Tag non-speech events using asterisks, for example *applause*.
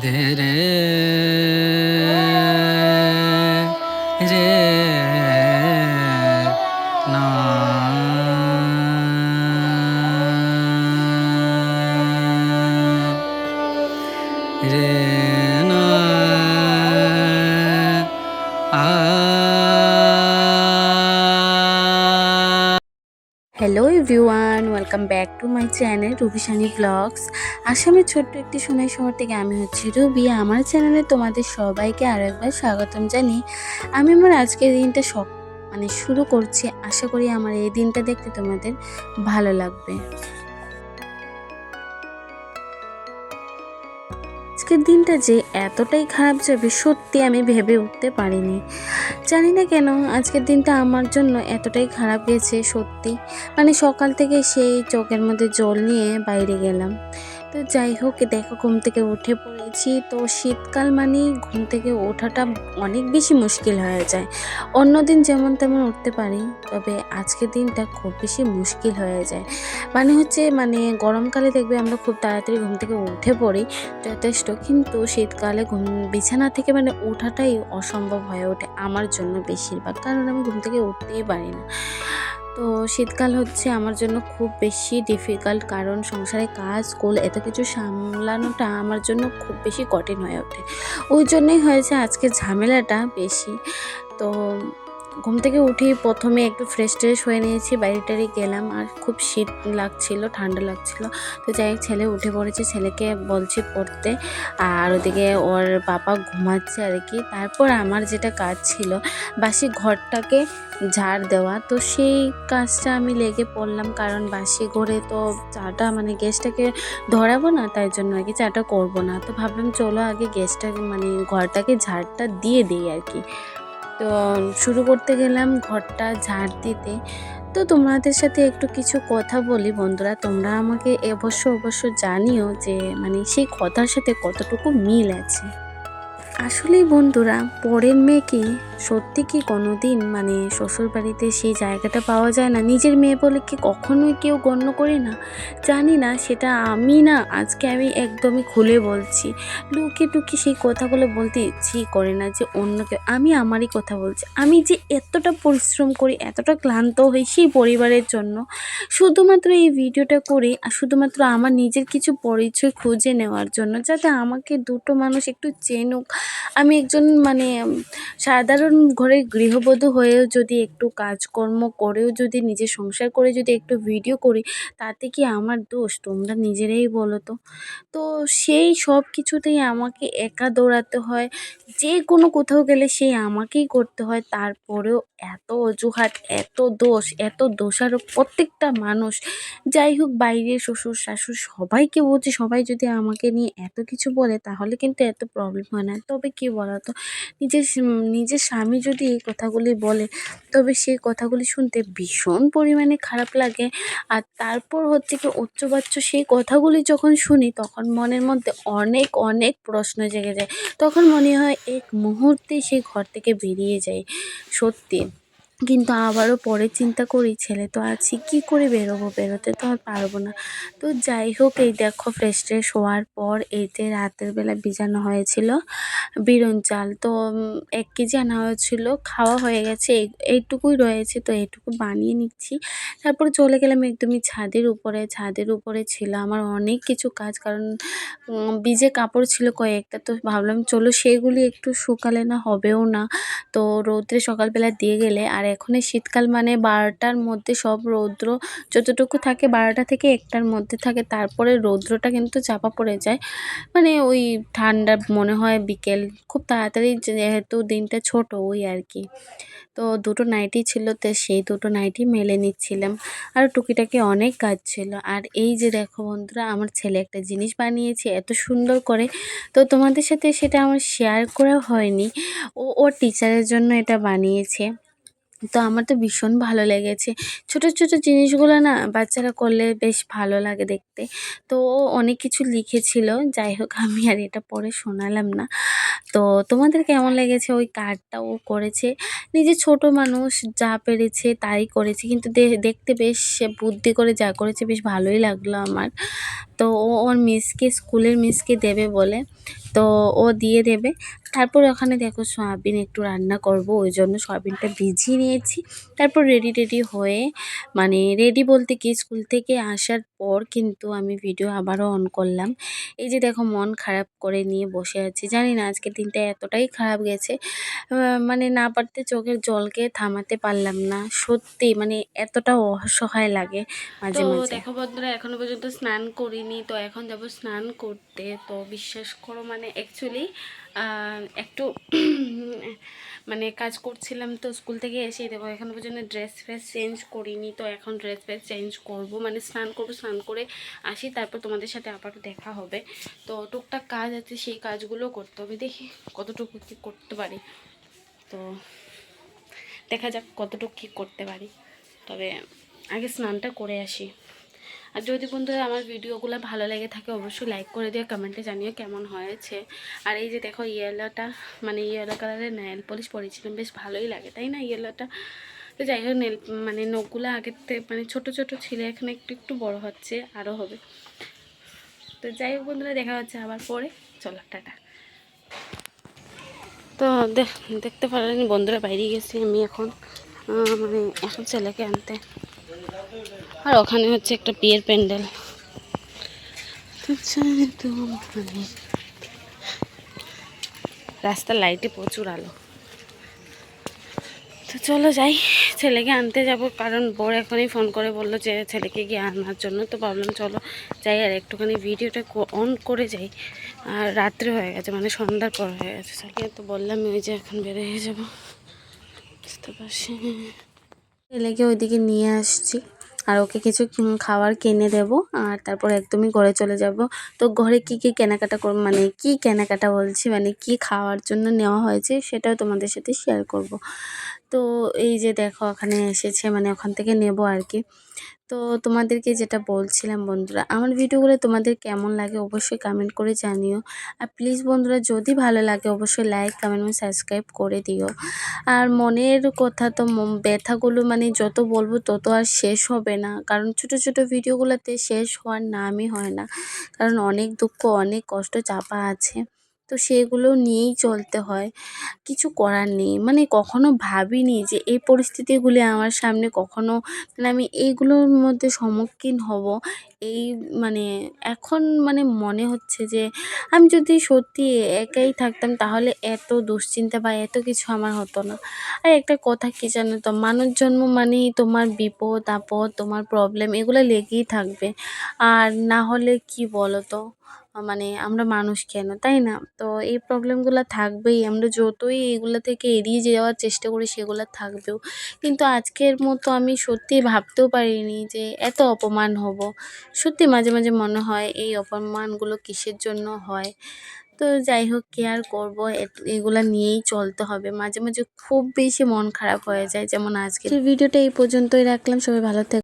ধে রে রে না রে না ah hello everyone welcome back to my channel Rubishani blogs আসামের ছোট্ট একটি সোনাই শহর থেকে আমি হচ্ছি রুবি আমার চ্যানেলে তোমাদের সবাইকে আরও একবার স্বাগতম জানি আমি আমার আজকের দিনটা সব মানে শুরু করছি। আশা করি আমার এই দিনটা দেখতে তোমাদের ভালো লাগবে। আজকের দিনটা যে এতটাই খারাপ যাবে সত্যি আমি ভেবে উঠতে পারিনি। জানি না কেন আজকের দিনটা আমার জন্য এতটাই খারাপ গেছে সত্যি। মানে সকাল থেকে সেই চোখের মধ্যে জল নিয়ে বাইরে গেলাম। তো যাই হোক, দেখো, ঘুম থেকে উঠে পড়েছি। তো শীতকাল মানেই ঘুম থেকে ওঠাটা অনেক বেশি মুশকিল হয়ে যায়। অন্য দিন যেমন তেমন উঠতে পারি, তবে আজকের দিনটা খুব বেশি মুশকিল হয়ে যায়। মানে হচ্ছে মানে গরমকালে দেখবে আমরা খুব তাড়াতাড়ি ঘুম থেকে উঠে পড়ি যথেষ্ট, কিন্তু শীতকালে ঘুম, বিছানা থেকে মানে ওঠাটাই অসম্ভব হয়ে ওঠে আমার জন্য বেশিরভাগ। কারণ আমি ঘুম থেকে উঠতেই পারি না। তো শীতকাল হচ্ছে আমার জন্য খুব বেশি ডিফিকাল্ট কারণ সংসারে কাজ স্কুল এত কিছু সামলানোটা আমার জন্য খুব বেশি কঠিন হয়ে ওঠে। ওই জন্যই হয়েছে আজকে ঝামেলাটা বেশি। তো ঘুম থেকে উঠি, প্রথমে একটু ফ্রেশ ট্রেশ হয়ে নিয়েছি, বাইরে টাড়ি গেলাম, আর খুব শীত লাগছিল, ঠান্ডা লাগছিল। তো যাই হোক, ছেলে উঠে পড়েছে, ছেলেকে বলছি পড়তে, আর ওদিকে ওর বাবা ঘুমাচ্ছে আর কি। তারপর আমার যেটা কাজ ছিল, বাসি ঘরটাকে ঝাড় দেওয়া। তো সেই কাজটা আমি লেগে পড়লাম, কারণ বাসি ঘরে তো চাটা মানে গ্যাসটাকে ধরাবো না, তাই জন্য আর কি চাটা করব না। তো ভাবলাম, চলো আগে গ্যাসটাকে মানে ঘরটাকে ঝাড়টা দিয়ে দিই আর কি। তো শুরু করতে গেলাম ঘরটা ঝাড় দিতে। তো তোমাদের সাথে একটু কিছু কথা বলি বন্ধুরা, তোমরা আমাকে অবশ্য অবশ্য জানিও যে মানে সেই কথার সাথে কতটুকু মিল আছে। আসলেই বন্ধুরা, পরের মেয়েকে সত্যি কি কোনো দিন মানে শ্বশুর বাড়িতে সেই জায়গাটা পাওয়া যায় না? নিজের মেয়ে বলে কি কখনোই কেউ গণ্য করে না? জানি না, সেটা আমি না, আজকে আমি একদমই খুলে বলছি। লুকে টুকি সেই কথাগুলো বলতে ইচ্ছেই করে না যে অন্য কেউ আমি আমারই কথা বলছি। আমি যে এতটা পরিশ্রম করি, এতটা ক্লান্ত হই সেই পরিবারের জন্য। শুধুমাত্র এই ভিডিওটা করে আর শুধুমাত্র আমার নিজের কিছু পরিচয় খুঁজে নেওয়ার জন্য, যাতে আমাকে দুটো মানুষ একটু চেনুক আমি একজন মানে সাধারণ ঘরের গৃহবধূ হয়েও যদি একটু কাজকর্ম করেও যদি নিজের সংসার করে যদি একটু ভিডিও করি, তাতে কি আমার দোষ? তোমরা নিজেরাই বলো তো। তো সেই সব কিছুতেই আমাকে একা দৌড়াতে হয়। যে কোনো কোথাও গেলে সেই আমাকেই করতে হয়। তারপরেও এত অজুহাত, এত দোষ, এত দোষারোপ প্রত্যেকটা মানুষ। যাই হোক, বাইরে শ্বশুর, শাশুড় সবাইকে বলছি, সবাই যদি আমাকে নিয়ে এত কিছু বলে, তাহলে কিন্তু এত প্রবলেম হয় না। তবে কি বলতো নিজের নিজের স্বামী যদি এই কথাগুলি বলে, তবে সেই কথাগুলি শুনতে ভীষণ পরিমাণে খারাপ লাগে। আর তারপর হচ্ছে কি উচ্চবাচ্য সেই কথাগুলি যখন শুনি, তখন মনের মধ্যে অনেক অনেক প্রশ্ন জেগে যায়। তখন মনে হয়, এক মুহূর্তে সেই ঘর থেকে বেরিয়ে যাই সত্যি। কিন্তু আবারও পরে চিন্তা করি, ছেলে তো আছি, কী করে বেরোবো? বেরোতে তো আর পারব না। তো যাই হোক, এই দেখো ফ্রেশ ট্রেশ হওয়ার পর যে রাতের বেলা ভিজানো হয়েছিল বিরন চাল, তো এক কেজি আনা হয়েছিল, খাওয়া হয়ে গেছে, এই- এইটুকুই রয়েছে, তো এইটুকু বানিয়ে নিচ্ছি। তারপরে চলে গেলাম একদমই ছাদের উপরে ছাদের উপরে ছিল আমার অনেক কিছু কাজ, কারণ ভিজে কাপড় ছিল কয়েকটা, তো ভাবলাম চলো সেগুলি একটু শুকালে না হবেও না। তো রৌদ্রে সকালবেলা দিয়ে গেলে আর এখন শীতকাল মানে বারোটার মধ্যে সব রৌদ্র যতটুকু থাকে বারোটা থেকে একটার মধ্যে থাকে, তারপরে রৌদ্রটা কিন্তু চাপা পড়ে যায়। মানে ওই ঠান্ডা মনে হয় বিকেল, খুব তাড়াতাড়ি যেহেতু দিনটা ছোট ওই আর কি। তো দুটো নাইটি ছিল, তো সেই দুটো নাইটি মেলে নিচ্ছিলাম। আর টুকিটাকি অনেক কাজ ছিল। আর এই যে দেখো বন্ধুরা, আমার ছেলে একটা জিনিস বানিয়েছে এত সুন্দর করে। তো তোমাদের সাথে সেটা আমার শেয়ার করা হয়নি। ও, ওর টিচারের জন্য এটা বানিয়েছে। তো আমার তো ভীষণ ভালো লেগেছে। ছোট ছোট জিনিসগুলো না বাচ্চারা করলে বেশ ভালো লাগে দেখতে। তো ও অনেক কিছু লিখেছিল, যাই হোক আমি আর এটা পড়ে শোনালাম না। তো তোমাদের কেমন লেগেছে ওই কার্ডটা ও করেছে? নিজে ছোট মানুষ যা পেরেছে তাই করেছে, কিন্তু দেখতে বেশ বুদ্ধি করে যা করেছে বেশ ভালোই লাগল আমার। তো ও ওর মিসকে স্কুলের মিসকে দেবে বলে। তো ও দিয়ে দেবে। তারপর ওখানে দেখো সয়াবিন একটু রান্না করব ওই জন্য সয়াবিনটা ভিজিয়ে নিয়েছি। তারপর রেডি রেডি হয়ে মানে রেডি বলতে কি স্কুল থেকে আসার পর কিন্তু আমি ভিডিও আবারও অন করলাম। এই যে দেখো মন খারাপ করে নিয়ে বসে আছি। জানি না আজকের দিনটা এতটাই খারাপ গেছে। মানে না পারতে চোখের জলকে থামাতে পারলাম না। সত্যি মানে এতটা অসহায় লাগে মাঝে মাঝে। দেখো বন্ধুরা এখনও পর্যন্ত স্নান করিনি। তো এখন যাব স্নান করতে, তো বিশ্বাস করো মানে অ্যাকচুয়ালি একটু *clears throat* মানে কাজ করছিলাম তো স্কুল থেকে এসে দেখো এখন পর্যন্ত ড্রেস ফ্রেস চেঞ্জ করিনি, তো এখন ড্রেস ফ্রেস চেঞ্জ করব। মানে স্নান করব, স্নান করে আসি, তারপর তোমাদের সাথে আবার দেখা হবে। তো টুকটাক কাজ আছে, সেই কাজগুলো করতে হবে। দেখি কতটুকু কী করতে পারি। তো দেখা যাক কতটুকু কী করতে পারি। তবে আগে স্নানটা করে আসি। আর যদি বন্ধুরা আমার ভিডিওগুলো ভালো লেগে থাকে, অবশ্যই লাইক করে দিও, কমেন্টে জানিও কেমন হয়েছে। আর এই যে দেখো ইয়েলোটা মানে ইয়েলো কালারের নেল পলিশ পরেছিলাম, বেশ ভালোই লাগে, তাই না ইয়েলোটা তো যাই হোক নেল মানে নখগুলো আগের থেকে মানে ছোটো ছোটো ছিল, এখানে একটু একটু বড় হচ্ছে আরও হবে। তো যাই হোক বন্ধুরা, দেখা হচ্ছে আবার পরে। চলো, টাটা। তো দেখ- দেখতে পারেন বন্ধুরা বাইরে গেছি, আমি এখন মানে এখন ছেলেকে আনতে। আর ওখানে হচ্ছে একটা বিয়ের প্যান্ডেল। তো মানে রাস্তার লাইটে প্রচুর আলো। তো চলো যাই ছেলেকে আনতে যাব কারণ বর এখনই ফোন করে বলল যে ছেলেকে গিয়ে আনার জন্য। তো ভাবলাম চলো যাই আর একটুখানি ভিডিওটা অন করে যাই। আর রাত্রে হয়ে গেছে মানে সন্ধ্যার পর হয়ে গেছে। ছেলেকে তো বললাম ওই যে এখন বের হয়ে যাব। বুঝতে পারছি। ছেলেকে ওইদিকে নিয়ে আসছি। আর ওকে কিছু খাবার কিনে দেব আর তারপর একদমই ঘরে চলে যাব। তো ঘরে কি কি কেনাকাটা কর মানে কি কেনাকাটা বলছি মানে কি খাওয়ার জন্য নেওয়া হয়েছে সেটাও তোমাদের সাথে শেয়ার করব। তো এই যে দেখো ওখানে এসেছে মানে ওখান থেকে নেব আর কি তো তোমাদেরকে যেটা বলছিলাম বন্ধুরা, আমার ভিডিওগুলো তোমাদের কেমন লাগে অবশ্যই কমেন্ট করে জানিও। আর প্লিজ বন্ধুরা, যদি ভালো লাগে অবশ্যই লাইক কমেন্ট এবং সাবস্ক্রাইব করে দিও। আর মনের কথা তো ব্যথাগুলো মানে যত বলব তত আর শেষ হবে না। কারণ ছোট ছোট ভিডিওগুলোতে শেষ হওয়ার নামই হয় না। কারণ অনেক দুঃখ, অনেক কষ্ট চাপা আছে। তো সেগুলো নিয়েই চলতে হয়। কিছু করার নেই। মানে কখনো ভাবিনি যে এই পরিস্থিতিগুলি আমার সামনে কখনো মানে আমি এইগুলোর মধ্যে সম্মুখীন হব। এই মানে এখন মানে মনে হচ্ছে যে আমি যদি সত্যি একাই থাকতাম তাহলে এত দুশ্চিন্তা বা এত কিছু আমার হতো না। আর একটা কথা কি জানো তো? মানুষ জন্ম মানেই তোমার বিপদ, আপদ, তোমার প্রবলেম এগুলো লেগেই থাকবে। আর না হলে কি বলো তো? মানে আমরা মানুষ কেন, তাই না? তো এই প্রবলেমগুলো থাকবেই। আমরা যতই এগুলো থেকে এড়িয়ে যাওয়ার চেষ্টা করি, সেগুলো থাকবেও। কিন্তু আজকের মতো আমি সত্যি ভাবতেও পারিনি যে এত অপমান হব। সত্যি মাঝে মাঝে মনে হয় এই অপমানগুলো কিসের জন্য হয়? তো যাই হোক কেয়ার করব? এট- এগুলা নিয়েই চলতে হবে। মাঝে মাঝে খুব বেশি মন খারাপ হয়ে যায়, যেমন আজকে। ভিডিওটা এই পর্যন্তই রাখলাম। সবাই ভালো থাক